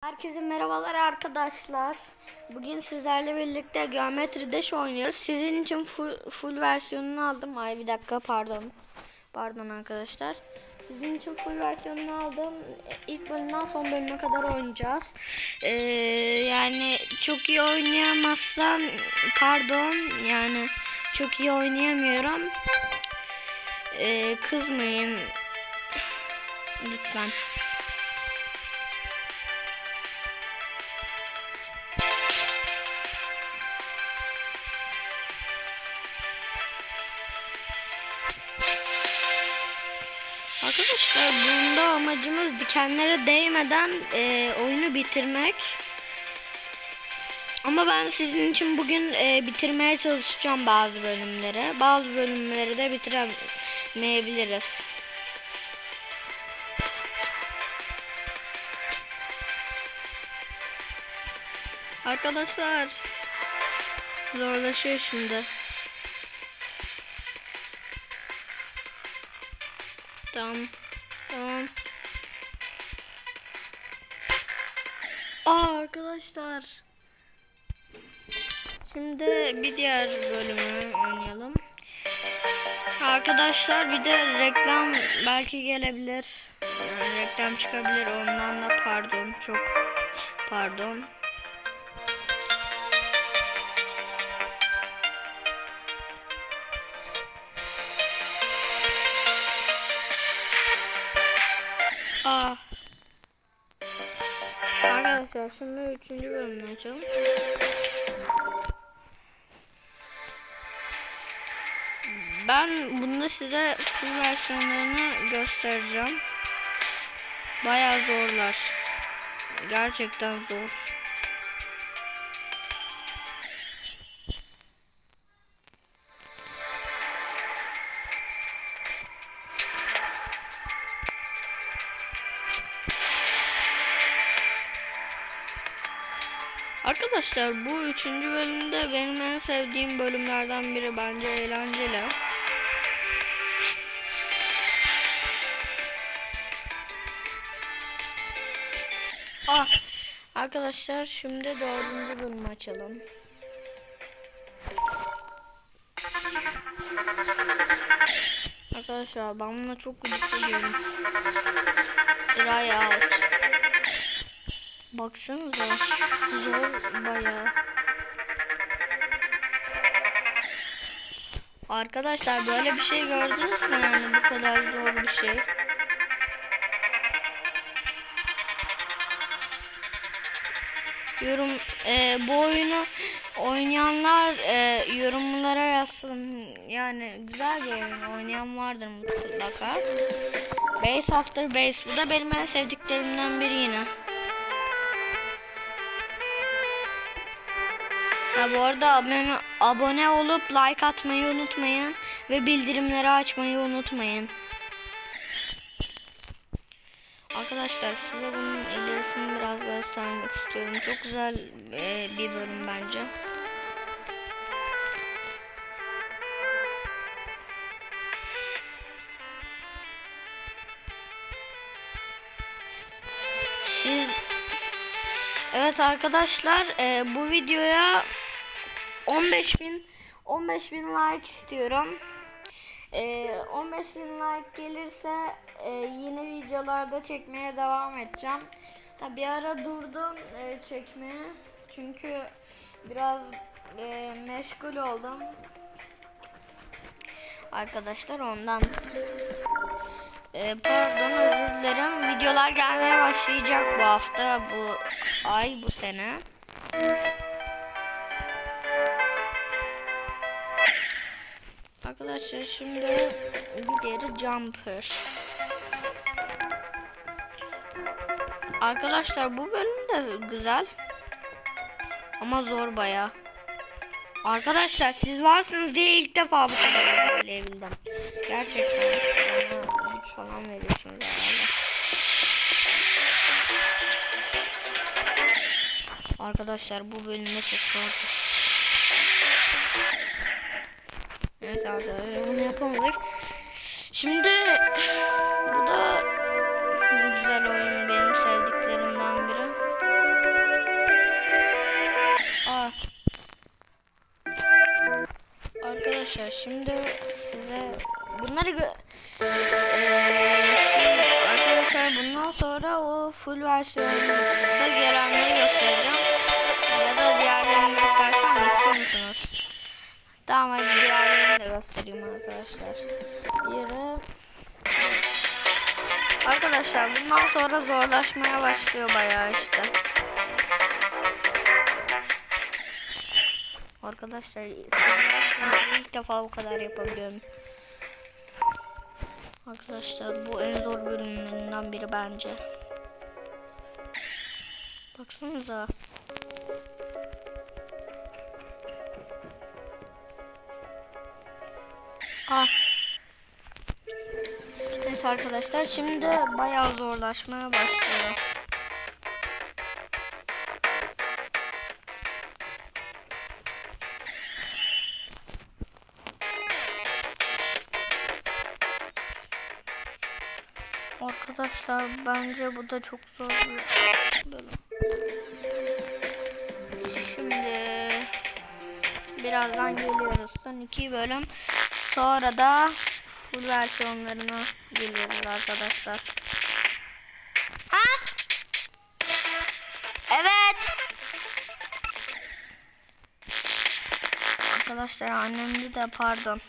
Herkese merhabalar arkadaşlar. Bugün sizlerle birlikte Geometry Dash oynuyoruz. Sizin için full, full versiyonunu aldım. Ay bir dakika pardon. Pardon arkadaşlar. Sizin için full versiyonunu aldım. İlk bölümden son bölüme kadar oynayacağız. Ee, yani çok iyi oynayamazsam pardon yani çok iyi oynayamıyorum. Ee, kızmayın lütfen. Arkadaşlar bunda amacımız dikenlere değmeden e, oyunu bitirmek. Ama ben sizin için bugün e, bitirmeye çalışacağım bazı bölümleri. Bazı bölümleri de bitiremeyebiliriz. Arkadaşlar zorlaşıyor şimdi. Tamam. Tamam. Aa arkadaşlar. Şimdi bir diğer bölümü oynayalım. Arkadaşlar bir de reklam belki gelebilir. Yani reklam çıkabilir ondan da pardon çok pardon. Aa. Arkadaşlar şimdi üçüncü bölümü açalım. Ben bunda size full versiyonlarını göstereceğim. Bayağı zorlar. Gerçekten zor. Arkadaşlar bu üçüncü bölümde benim en sevdiğim bölümlerden biri bence eğlenceli. Ah, arkadaşlar şimdi dördüncü bölümü açalım. Arkadaşlar ben buna çok gıcık ediyorum. Dry out. Baksanıza zor bayağı. Arkadaşlar böyle bir şey gördünüz mü yani bu kadar zor bir şey. Yorum e, bu oyunu oynayanlar e, yorumlara yazsın. Yani güzel bir oyun. Oynayan vardır mutlaka. Base After Base. Bu da benim en sevdiklerimden biri yine. Ha bu arada abone, abone olup like atmayı unutmayın ve bildirimleri açmayı unutmayın. Arkadaşlar size bunun ilerisini biraz göstermek istiyorum. Çok güzel e, bir bölüm bence. Evet arkadaşlar e, bu videoya 15 bin 15 bin like istiyorum. E, 15 bin like gelirse e, yeni videolarda çekmeye devam edeceğim. Ha, bir ara durdum e, çekmeye çünkü biraz e, meşgul oldum. Arkadaşlar ondan. E, pardon özür dilerim. Videolar gelmeye başlayacak bu hafta, bu ay, bu sene. Arkadaşlar şimdi bir diğeri Jumper. Arkadaşlar bu bölüm de güzel. Ama zor baya. Arkadaşlar siz varsınız diye ilk defa bu kadar söyleyebildim. Gerçekten bana güç falan veriyorsunuz herhalde. Arkadaşlar bu bölümde çok zor. Neyse arkadaşlar bunu yapamadık. Şimdi bu da güzel oyun benim sevdiklerimden biri. Aa. Arkadaşlar şimdi size bunları gö arkadaşlar bundan sonra o full versiyonunda gelenleri göstereceğim. Ya da diğer göstereyim arkadaşlar. Yere Arkadaşlar bundan sonra zorlaşmaya başlıyor bayağı işte. Arkadaşlar ilk defa bu kadar yapabiliyorum. Arkadaşlar bu en zor bölümlerinden biri bence. Baksanıza. Ah. Evet arkadaşlar şimdi bayağı zorlaşmaya başlıyor. Arkadaşlar bence bu da çok zor. Şimdi birazdan geliyoruz. Son iki bölüm. Sonra da full versiyonlarına geliyoruz arkadaşlar. Ha? Evet. Arkadaşlar annemdi de pardon.